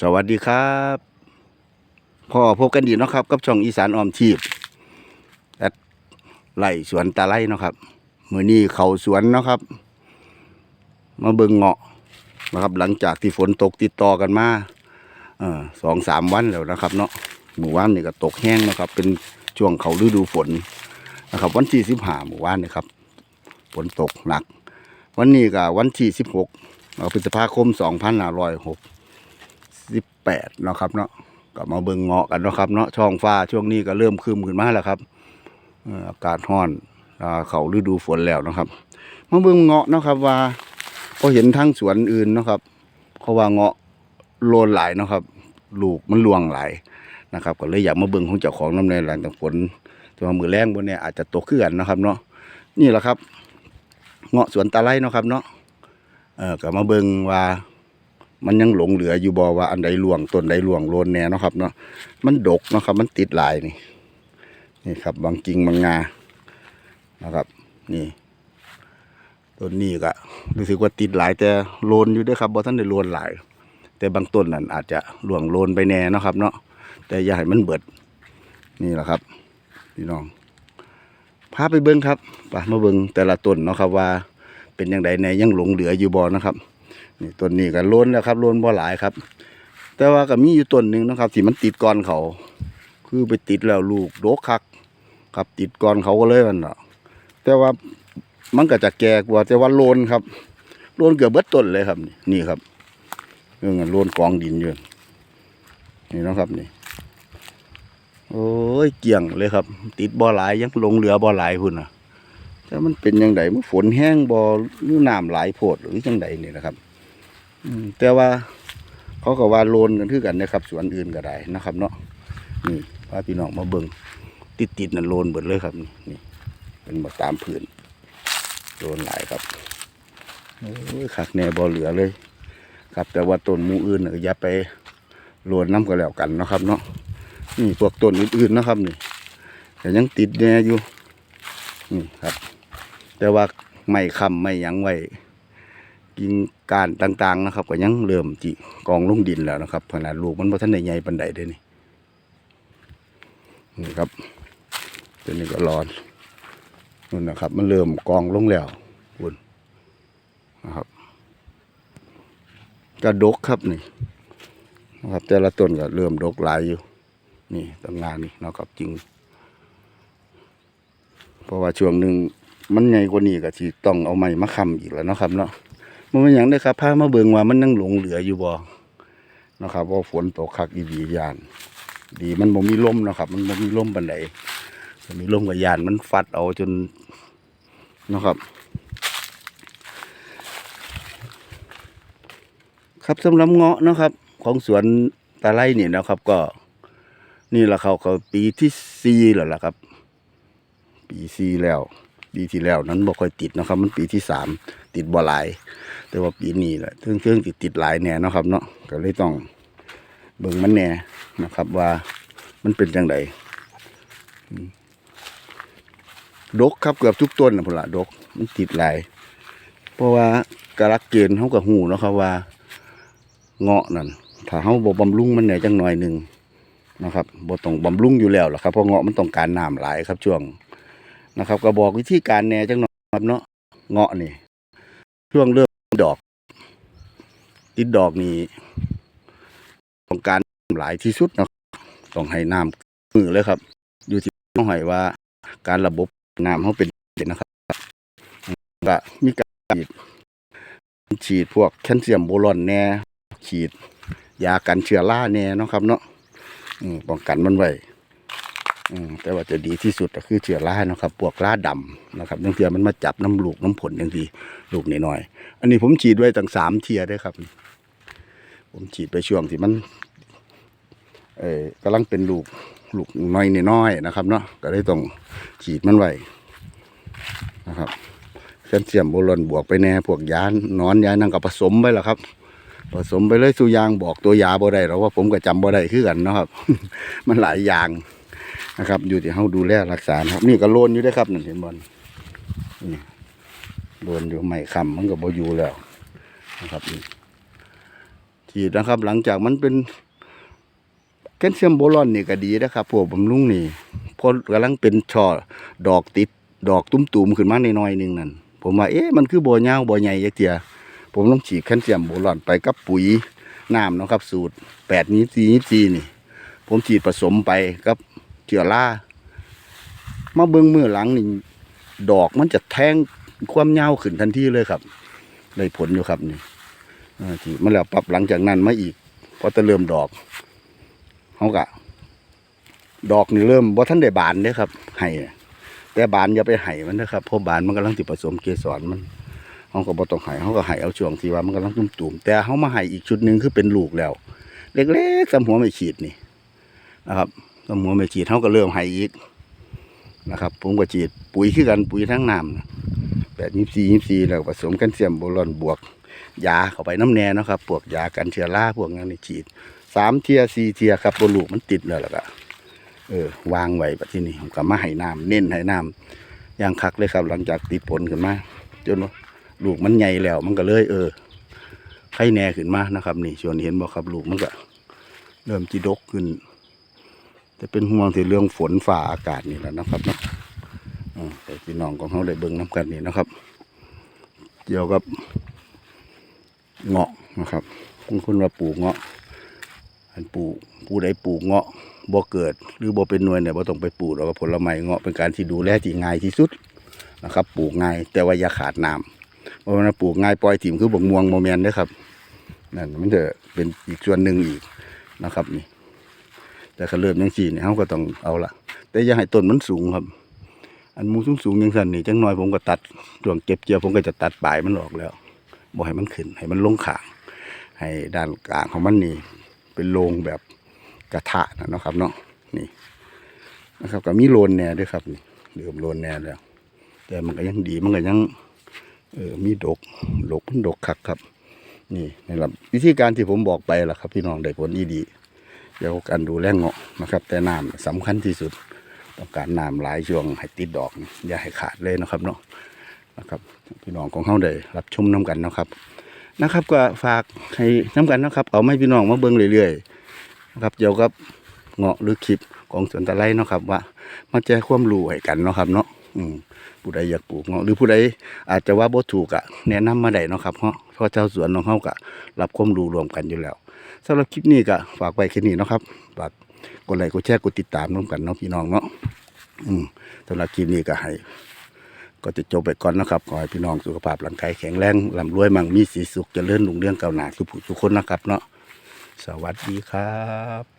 สวัสดีครับพ่อพบกันดีเนาะครับกับช่องอีสานออมทีบแอดไล่สวนตาไล่เนาะครับมือนี้เขาสวนเนาะครับ มาเบิ่งเงาะนะครับ หลังจากที่ฝนตกติดต่อกันมาเออสองสามวันแล้วนะครับ เนาะหมู่ว่านนี่ก็ตกแห้งนะครับ เป็นช่วงเขาฤดูฝนนะครับ วันที่สิบห้าหมู่ว่านนี่ครับฝนตกหนัก วันนี้ก็วันที่สิบหกพฤษภาคมสองพันห้าร้อยหก สิบแปดเนาะครับเนาะก็มาเบิ่งเงาะกันเนาะครับเนาะช่องฟ้าช่วงนี้ก็เริ่มคืมขึ้นมาแล้วครับอากาศร้อนเขาฤดูฝนแล้วนะครับ มาเบิ่งเงาะเนาะครับว่าพอเห็นทั้งสวนอื่นเนาะครับเขาว่าเงาะโลนหลายเนาะครับ ลูกมันลวงหลายนะครับ ก็เลยอยากมาเบิ่งของเจ้าของน้ำในหลังจากฝนแตัวามือแรงบนเนี่ยอาจจะตกขึ้นนะครับเนาะนี่แหละครับ เงาะสวนตาไลเนาะครับเนาะเออก็มาเบิ่งว่า มันยังหลงเหลืออยู่บ่ว่าอันใดหลวงต้นใดหลวงโลนแน่นะครับ เนาะมันดกนะครับ มันติดหลายนี่นี่ครับ บางกิ่งบางงานะครับ นี่ต้นนี้ก็รู้สึกว่าติดหลายแต่โลนอยู่ด้วยครับบ่ท่านได้โลนหลาย แต่บางต้นนั่นอาจจะหลวงโลนไปแน่นะครับ เนาะแต่อย่าให้มันเบิด นี่แหละครับพี่น้องพาไปเบิ้งครับไปมาเบิ้งแต่ละต้นเนาะครับว่าเป็นอยังไงแน่ยังหลงเหลืออยู่บ่นะครับ นี่ต้นนี้ก็ล้นแล้วครับล้นบ่หลายครับ แต่ว่าก็มีอยู่ต้นหนึ่งนะครับที่มันติดก้อนเขา คือไปติดแล้วลูกโดกคักครับติดก้อนเขาก็เลยมันเนาะแต่ว่ามันก็จะแก่กว่าแต่ว่าโลนครับโลนเกือบเบิดต้นเลยครับ นี่นี่ครับเรื่องโลนกองดินอยู่นี่นะครับนี่ โอ้ยเกี่ยงเลยครับ ติดบ่หลายยังลงเหลือบ่หลายพุ่นน่ะแต่มันเป็นยังไงมันฝนแห้งบ่หรือน้ำหลายโพดหรือยังไงนี่นะครับ แต่ว่าเขาก็ว่าโลนกันคือกันนะครับ สวนอื่นก็ได้นะครับ เนาะนี่พาพี่น้องมาเบิ่งติดติดๆนั่นโลนเบิดเลยครับ นี่เป็นมาตามพื้นโลนหลายครับโอ้ยขักแน่บ่เหลือเลย ครับ แต่ว่าต้นมูอื่นน่ะก็อย่าไปโลนน้ำก็แล้วกันนะครับ เนาะนี่พวกต้นอื่นๆนะครับ นี่แต่ยังติดแน่อยู่นี่ครับ แต่ว่าไม่คำไม่ยังไว้ กิ่งก้านต่างๆนะครับ ก็ยังเริ่มจิกองลงดินแล้วนะครับขนาดลูกมันบ่ทันได้ใหญ่ปานใดเด้นี่นี่ครับตัวนี้ก็ร้อนนู่นนะครับ มันเริ่มกองลงแล้วคุนนะครับกระดกครับนี่นะครับ แต่ละต้นก็เริ่มดกหลายอยู่ นี่ต้นานนี่นะครับจริง เพราะว่าช่วงหนึ่งมันใหญ่กว่านี้ก็สิต้องเอาไม้มาค้ำอีกแล้วนะครับเนาะ มันเป็นอย่างนี้ครับพามาเบิงว่ามันยังหลงเหลืออยู่บ่นะครับว่าฝนตกคักอีดียาน ดีมันบ่มีลมนะครับ มันบ่มีลมปานใดถ้ามีลมกับยานมันฟัดเอาจนนะครับ ครับสำหรับเงาะนะครับ ของสวนตาไลนี่นะครับ ก็ นี่แหละเขาเขาปีที่สี่แล้วล่ะครับ ปีสี่แล้ว ปีที่แล้วนั้นบ่ค่อยติดนะครับ มันปีที่สามติดบ่หลาย แต่ว่าปีนี้แหละเครื่องเครื่องติดติดหลายแน่นะครับเนาะก็เลยต้องเบิ่งมันแน่นะครับว่ามันเป็นจังไดดกครับเกือบทุกต้นนะพุ่นละดกมันติดหลาย เพราะว่ากระลักเกณฑ์เขากับหูนะครับว่า เงาะนั่นถ้าเขาบ่บำรุงมันเนี่ยจังหน่อยหนึ่งนะครับบ่ต้องบำรุงอยู่แล้วหรอกครับเพราะเงาะมันต้องการน้ำหลายครับช่วง นะครับ ก็บอกวิธีการแหน่จังหน่อยครับเนาะเงาะนี่ช่วงเริ่มดอก ติดดอกนี่ต้องการหลายที่สุดเนาะต้องให้น้ำมือเลยครับ อยู่ที่ต้องให้ว่า การระบบน้ำเขาเป็นนะครับก็มีการฉีดฉีดพวกแคลเซียมโบรอนแน่ฉีดยากันเชื้อราแน่นะครับเนาะป้องกันมันไว้ อืมแต่ว่าจะดีที่สุดก็คือเชื้อราเนาะครับพวกราดำนะครับบางเทีมันมาจับน้ำลูกน้ำผลอย่างทีลูกน้อย อันนี้ผมฉีดไว้ตั้งสามเทียด้วยครับ ผมฉีดไปช่วงที่มัน เอ่อกำลังเป็นลูกลูกน้อยน้อยนะครับเนาะก็เลยต้องฉีดมันไว้นะครับแคลเซียมโบรอนบวกไปแน่พวกยานอนยานั่งกับผสมไปแล้วครับ ผสมไปเลยสุยางบอกตัวยาบ่ได้หรอว่าผมก็จำบ่ได้คือกันนะครับ มันหลายอย่าง นะครับ อยู่ที่เฮาดูแลรักษาครับ นี่ก็โลนอยู่ได้ครับนั่นเห็นบอลนี่โลนอยู่ไม่คำมันก็บ่อยู่แล้วนะครับนี่ฉีดนะครับ หลังจากมันเป็นแคลเซียมโบรอนนี่ก็ดีนะครับพวกบำรุงนี่พอกำลังเป็นช่อดอกติด ดอกตุ้มๆขึ้นมาในน้อยหนึงนั่นผมว่าเอ๊ะมันคือบ่ยาวบ่ใหญ่จักเทียผมต้องฉีดแคลเซียมโบรอนไปกับปุ๋ยน้ำนะครับ สูตร8นี้4นี้4นี่ ผมฉีดผสมไปกับ เชื้อรามาเบิ่งมือหลังนี่ดอกมันจะแทงความยาวขึ้นทันทีเลยครับ ได้ผลอยู่ครับนี่เออฉีดมาแล้วปรับหลังจากนั้นมาอีกพอจะเริ่มดอกเขากะดอกนี่เริ่มว่าท่านได้บานเด้ครับไห้แต่บานอย่าไปไห้มันนะครับเพราะบานมันกำลังติผสมเกสรมันเขาก็บ่ต้องไห้เขาก็ไห้เอาช่วงที่ว่ามันกำลังตุ่มๆแต่เขามาไห้อีกชุดหนึ่งคือเป็นลูกแล้ว เล็กๆสำหัวไม่ขีดนี่นะครับ สำหัวไม่ขีดเขาก็เริ่มไห้อีกนะครับ ผมก็ฉีดปุ๋ยคือกันปุ๋ยทั้งน้ำแปดยี่สี่ยี่สี่แล้วผสมกันเซียมโบรอนบวกยาเข้าไปน้ำแน่นะครับพวกยากันเชื้อราพวกนั้นนี่ฉีดสามเทียสี่เทียครับบลูกมันติดแล้วล่ะก็เออ วางไว้แบบที่นี่ผมก็มาให้น้ำเน้นให้น้ำอย่างคักเลยครับ หลังจากติดผลขึ้นมาจนลูกมันใหญ่แล้ว มันก็เลย เออไข่แน่ขึ้นมานะครับ นี่ชวนเห็นบอกครับลูกมันก็ เริ่มจีดกขึ้น แต่เป็นห่วงที่เรื่องฝนฝ่าอากาศนี่แหละนะครับเนาะอืมแต่พี่น้องของเขาได้เบิ่งน้ำกันนี่นะครับ เกี่ยวกับเงาะนะครับ คุณคุณว่าปลูกเงาะอันปลูกผู้ใดปลูกเงาะบ่เกิด หรือบ่เป็นหน่วยเนี่ยบ่ต้องไปปลูกแล้วก็ผลไม้เงาะเป็นการที่ดูแลที่ง่ายที่สุดนะครับ ปลูกง่ายแต่ว่าอย่าขาดน้ำเพราะว่าปลูกง่ายปล่อยถิ่มคือบักม่วงโมเมนเด้อครับนั่นมันจะเป็นอีกส่วนหนึ่งอีกนะครับนี่ แต่ก็เริ่มยังสี่เนี่ยเขาก็ต้องเอาละแต่อย่าให้ต้นมันสูงครับ อันมูสูงสูงยังสั่นนี่จังน้อยผมก็ตัดช่วงเก็บเกี่ยวผมก็จะตัดปลายมันออกแล้วบ่ให้มันขึ้น ให้มันลงขาง ให้ด้านกลางของมันนี่ เป็นโรงแบบกระทะนะเนาะครับเนาะนี่นะครับก็มีโลนแหน่ด้วยครับนี่เริ่มโลนแหน่แล้ว แต่มันก็ยังดีมันก็ยังเออมีดกดกมันดกคักครับ นี่นะครับวิธีการที่ผมบอกไปล่ะครับ พี่น้องได้ผลดีดี เกี่ยวกับการดูแลเงาะนะครับ แต่น้ำสำคัญที่สุด ต้องการน้ำหลายช่วงให้ติดดอก อย่าให้ขาดเลยนะครับเนาะนะครับพี่น้องของเขาได้รับชมน้กันนะครับ นะครับ ก็ฝากให้น้ำกันนะครับ เอาไม่พี่น้องมาเบิ่งเรื่อยๆนะครับเกี่ยวกับเงาะหรือคลิปของสวนตะไลเนาะครับ ว่ามาแจ้ความรู้ให้กันนะครับ เนาะอืมผู้ใดอยากปลูกเงาะหรือผู้ใดอาจจะว่าบ่ถูกอะแนะนำมาได้นะครับเพราะเพราะเจ้าสวนของเขาก็รับความรู้รวมกันอยู่แล้ว สำหรับคลิปนี้ก็ฝากไว้แค่นี้นะครับฝากกดไลค์กดแชร์กดติดตามร่วมกันเนาะพี่น้องเนาะอืมสำหรับคลิปนี้ก็ให้ ก็จะจบไปก่อนนะครับขอให้พี่น้องสุขภาพร่างกายแข็งแรงร่ำรวยมั่งมีสีสุขเจริญรุ่งเรืองก้าวหน้าสุขผู้ทุกคนนะครับเนาะสวัสดีครับ